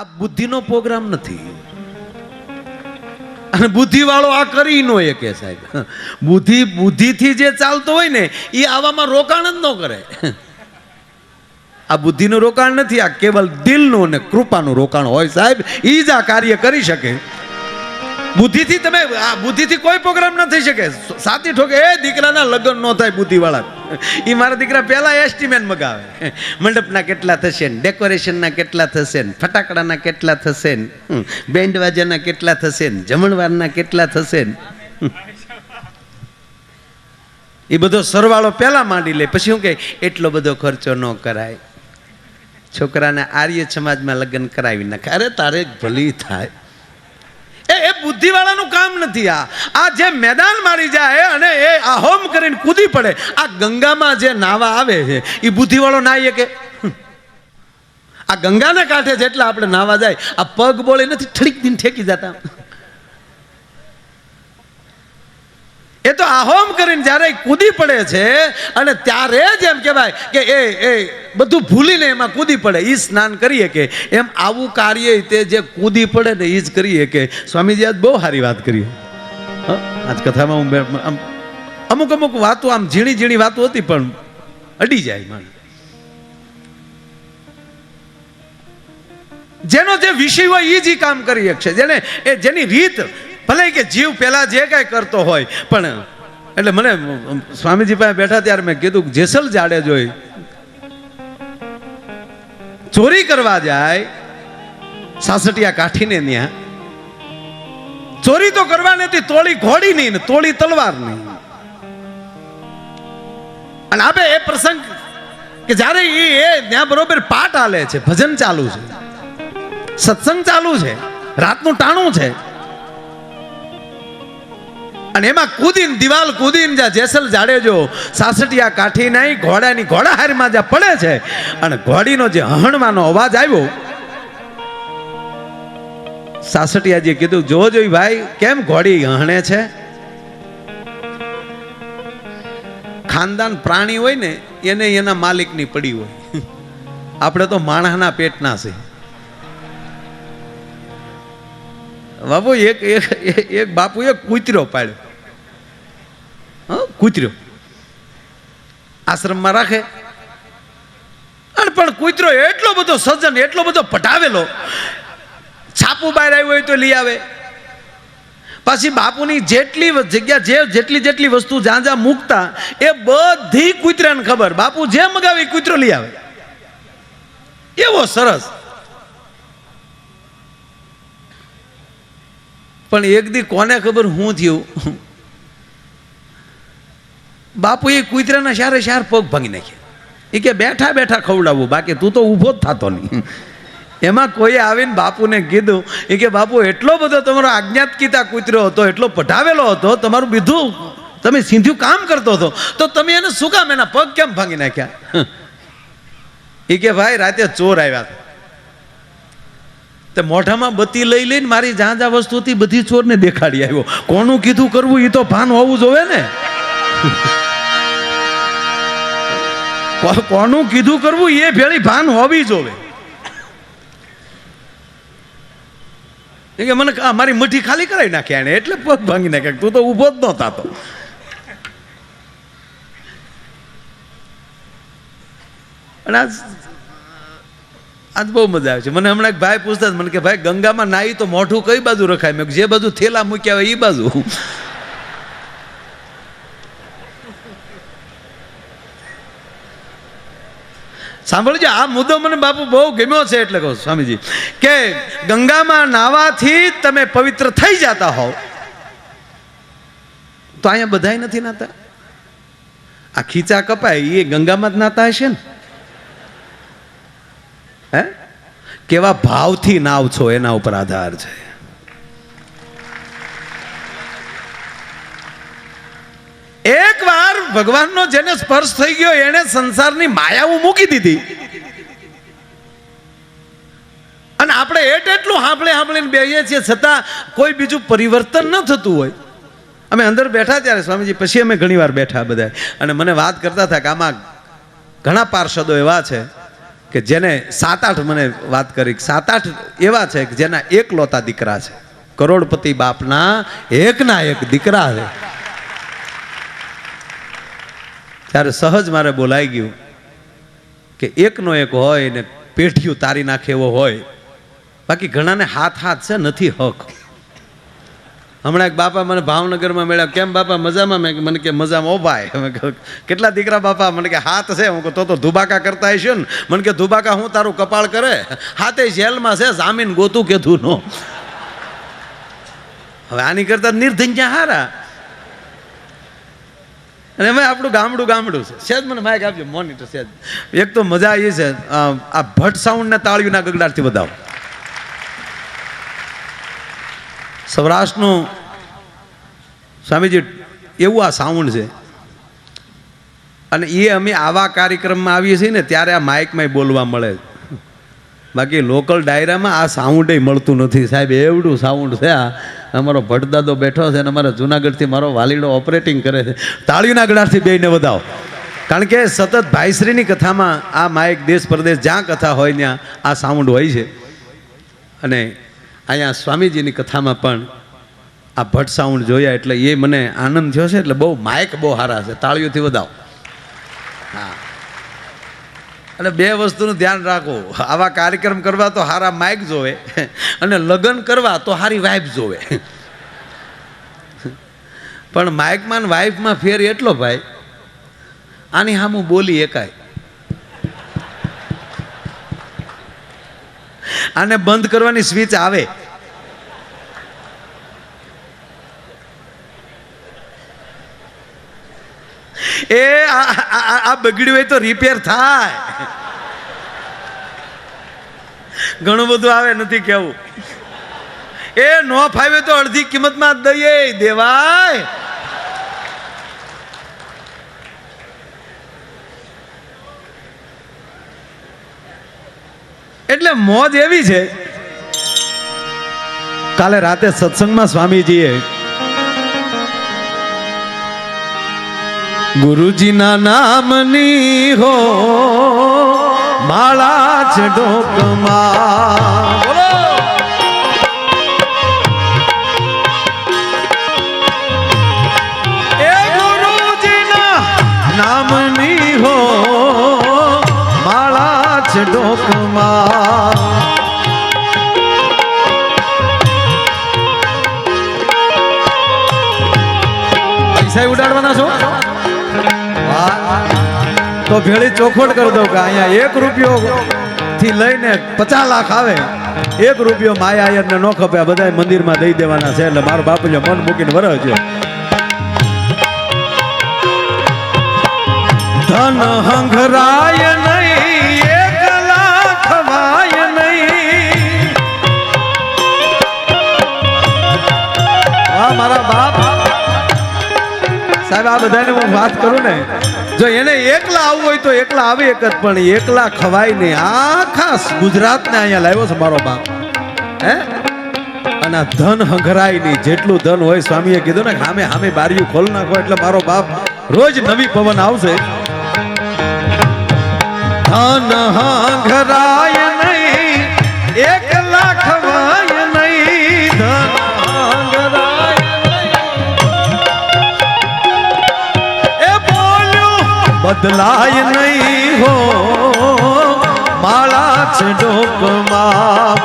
આ બુદ્ધિનો પ્રોગ્રામ નથી. અને બુદ્ધિવાળો આ કરી નો એ કે સાહેબ. બુદ્ધિ, બુદ્ધિથી જે ચાલતો હોય ને, એ આવામાં રોકાણ જ ન કરે. આ બુદ્ધિનું રોકાણ નથી, આ કેવલ દિલનું અને કૃપાનું રોકાણ હોય સાહેબ. એ જ આ કાર્ય કરી શકે. બુદ્ધિથી તમે, આ બુદ્ધિથી કોઈ પ્રોગ્રામ ન થઈ શકે. સાતી ઠોકે, એ દીકરાના લગ્ન ન થાય બુદ્ધિવાળા એ મારા દીકરા પહેલા એસ્ટિમેટ મગાવે. મંડપના કેટલા થશે ને ડેકોરેશનના કેટલા થશે ને, ફટાકડાના કેટલા થશે ને બેન્ડ વાજાના કેટલા થશે ને, જમણવારના કેટલા થશે ને એ બધો સરવાળો પહેલા માંડી લે, પછી શું કે એટલો બધો ખર્ચો ન કરાય. છોકરાને આર્ય સમાજમાં લગ્ન કરાવી નાખે. અરે તારે ભલી થાય. બુદ્ધિવાળાનું કામ નથી આ આ જે મેદાન મારી જાય અને એ આહોમ કરીને કૂદી પડે, આ ગંગામાં જે નાવા આવે છે એ બુદ્ધિવાળો નાહીએ કે. આ ગંગાના કાંઠે જેટલા આપણે નાવા જાય, આ પગ બોળે નથી ઠડીક દિન ઠેકી જતા એ તો આહોમ કરીને જ્યારે કૂદી પડે છે, અને ત્યારે જ એમ કહેવાય કે એ એ બધું ભૂલીને એમાં કૂદી પડે. એ સ્નાન કરીએ કે, એમ આવું કાર્ય તે જે કૂદી પડે ને એ જ કરીએ કે. સ્વામીજી, આજ બહુ સારી વાત કરી? આજ કથામાં હું આમ, અમુક અમુક વાતો આમ ઝીણી ઝીણી વાતો હતી, પણ અડી જાય મન જેનો જે વિષય હોય એ જ કામ કરી શકશે. જેને એ જેની રીત ભલે કે જીવ પેલા જે કાંઈ કરતો હોય, પણ એટલે મને સ્વામીજી પાસે બેઠા ત્યારે મેં કીધું જેસલ જાડે જોઈ ચોરી કરવા જાય, સાસટિયા કાઠીને ત્યાં ચોરી તો કરવા નથી, તોળી ઘોડી નહીં ને તોળી તલવાર નહીં. અને આપે એ પ્રસંગ કે જ્યારે એ એ ત્યાં બરોબર પાઠ આલે છે, ભજન ચાલુ છે, સત્સંગ ચાલુ છે, રાતનું ટાણું છે અને એમાં કૂદીને દિવાલ કૂદીને જ્યાં જેસલ જાડેજો સાસટિયા કાઠી નહીં, ઘોડાની ઘોડાહારીમાં જ્યાં પડે છે. અને ઘોડીનો જે હણવાનો અવાજ આવ્યો, સાસટિયાજીએ કીધું, જો જોઈ ભાઈ, કેમ ઘોડી હણે છે? ખાનદાન પ્રાણી હોય ને, એને એના માલિકની પડી હોય. આપણે તો માણસના પેટના છે. બાપુ એક એક બાપુ એક કૂતરો પાડ્યો. હા, કૂતરો. આશ્રમમાં રાખે. અને પણ કૂતરો એટલો બધો સજ્જન, એટલો બધો પટાવેલો છાપું બહાર આવ્યું હોય તો લઈ આવે. પાછી બાપુની જેટલી જગ્યા, જે જેટલી જેટલી વસ્તુ જ્યાં જ્યાં મૂકતા, એ બધી કૂતરાને ખબર. બાપુ જે મગાવે કૂતરો લઈ આવે. એવો સરસ. પણ એક દી કોને ખબર હું થયું? બાપુ એ કૂતરાના શારે શાર પગ ભાંગી નાખ્યા. એ કે બેઠા બેઠા ખવડાવવું બાકી તું તો ઊભો જ થતો નહીં. એમાં કોઈ આવીને બાપુને કીધું, એ કે બાપુ, એટલો બધો તમારો આજ્ઞાત કીતા કૂતરો હતો, એટલો પઢાવેલો હતો, તમારું બીધું તમે સીધું કામ કરતો હતો, તો તમે એને શું કામ એના પગ કેમ ભાંગી નાખ્યા? એ કે ભાઈ, રાતે ચોર આવ્યા હતા. તે મોઢામાં બત્તી લઈ લઈને મારી જ્યાં જ્યાં વસ્તુ હતી બધી ચોરને દેખાડી આવ્યો. કોનું કીધું કરવું એ તો ભાન હોવું જોવે ને? કોનું કીધું કરવું એ ભેળી ભાન હોવી જોવે. કે મને આ મારી મઠી ખાલી કરાવી નાખ્યા એને એટલે પગ ભાંગી નાખ્યા તું તો ઊભો જ નહોતા તો અને આજ આજ બહુ મજા આવે છે. મને હમણાં ભાઈ પૂછતા મને કે ભાઈ, ગંગામાં નાહી તો મોઢું કઈ બાજુ રખાય? મેં જે બાજુ થેલા મૂક્યા હોય એ બાજુ. સાંભળજો, આ મુદ્દો મને બાપુ બહુ ગમ્યો છે એટલે કહું સ્વામીજી. કે ગંગામાં નાવાથી તમે પવિત્ર થઈ જતા હોવ. તો અહીંયા બધાય નથી નાતા? આ ખીચા કપાય એ ગંગામાં જ નાતા હશે ને? હે? કેવા ભાવથી નાવ છો, એના ઉપર આધાર છે. એકવાર ભગવાનનો જેને સ્પર્શ થઈ ગયો, એણે સંસારની માયાઓ મૂકી દીધી. અને આપણે એટ એટલું હાંભળે હાંભળીને બેહીએ છીએ, છતાં કોઈ બીજું પરિવર્તન ન થતું હોય. અમે અંદર બેઠા ત્યારે, સ્વામીજી, પછી અમે ઘણીવાર બેઠા બધા અને મને વાત કરતા હતા કે આમાં ઘણા પાર્ષદો એવા છે કે જેને સાત આઠ મને વાત કરી સાત આઠ એવા છે કે જેના એક લોતા દીકરા છે. કરોડપતિ બાપના એકના એક દીકરા છે. ત્યારે સહજ મારે બોલાઈ ગયું કે એકનો એક હોય ને પેઠિયું તારી નાખે એવો હોય. બાકી ઘણાને હાથ હાથ છે, નથી હક. હમણાં એક બાપા મને ભાવનગરમાં મળ્યા. કેમ બાપા, મજામાં? મેં મને કે મજામાં. ઓ ભાઈ. કેટલા દીકરા બાપા? મને કે હાથ છે. હું તો તો ધુબાકા કરતા હશો ને. મને કે ધુબાકા હું તારું કપાળ કરે? હાથે જેલમાં છે, જામીન ગોતું કીધું નો. હવે આની કરતા નિર્ધંજ્યા હારા. અને એમાં આપણું ગામડું ગામડું છે. સેજ મને માઇક આપજો મોનિટર સેજ. એક તો મજા એ છે. આ ભટ્ટ સાઉન્ડ ને તાળીઓના ગગડાટથી બતાવો. સૌરાષ્ટ્રનું સ્વામીજી, એવું આ સાઉન્ડ છે. અને એ અમે આવા કાર્યક્રમમાં આવીએ છીએ ને, ત્યારે આ માઇકમાં બોલવા મળે બાકી લોકલ ડાયરામાં આ સાઉન્ડ મળતું નથી. સાહેબ, એવડું સાઉન્ડ છે આ. અમારો ભટદાદો બેઠો છે અને અમારા જુનાગઢથી મારો વાલીડો ઓપરેટિંગ કરે છે. તાળીના ગળાથી બેને વધાવો. કારણ કે સતત ભાઈશ્રીની કથામાં આ માઇક દેશ પરદેશ જ્યાં કથા હોય ત્યાં આ સાઉન્ડ હોય છે. અને અહીંયા સ્વામીજીની કથામાં પણ આ ભટ્ટ સાઉન્ડ જોયા એટલે એ મને આનંદ થયો છે, એટલે બહુ માઇક બહુ સારા છે. તાળીઓથી વધાવો. હા. અને બે વસ્તુનું ધ્યાન રાખો. આવા કાર્યક્રમ કરવા તો સારા માઇક જોવે અને લગ્ન કરવા તો સારી વાઇફ જોવે. પણ માઇકમાં વાઇફમાં ફેર એટલો ભાઈ, આની સામું બોલી એકાય. આને બંધ કરવાની સ્વિચ આવે. એ આ બગડ્યું હોય તો રિપેર થાય. ઘણું બધું આવે, નથી કેવું. એ નો ફાવે તો અડધી કિંમતમાં દઈએ દેવાય. એટલે મોજ એવી છે. કાલે રાતે સત્સંગમાં સ્વામીજીએ ગુરુજીના નામની હો માળા છે ડોકમાં નામની હો માળા છે ડોકમાં પૈસા ઉડાડવાના છો. તો ભેળી ચોખવટ કરી દઉં કે અહીંયા એક રૂપિયો થી લઈને પચાસ લાખ આવે. એક રૂપિયો માયા આયરને ન ખપે બધા મંદિરમાં દઈ દેવાના છે એટલે મારો બાપુ મન મૂકીને વરજ્યો ધન હંઘરાય નહીં. વાહ, મારા બાપ. સાહેબ, આ બધાને હું વાત કરું ને જો એને એકલા આવવું હોય તો એકલા આવે એક જ, પણ એકલા ખવાય નહીં. આખા ગુજરાતને અહીંયા લાવ્યો છે મારો બાપ. હે? અને આ ધન હંઘરાય નહીં. જેટલું ધન હોય સ્વામીએ કીધું ને હામે હામે બારીયું ખોલ નાખો એટલે મારો બાપ રોજ નવી પવન આવશે. ધન હંઘરાય નહીં. એક બદલાય નહીં હો. માળા છે ડોકમાં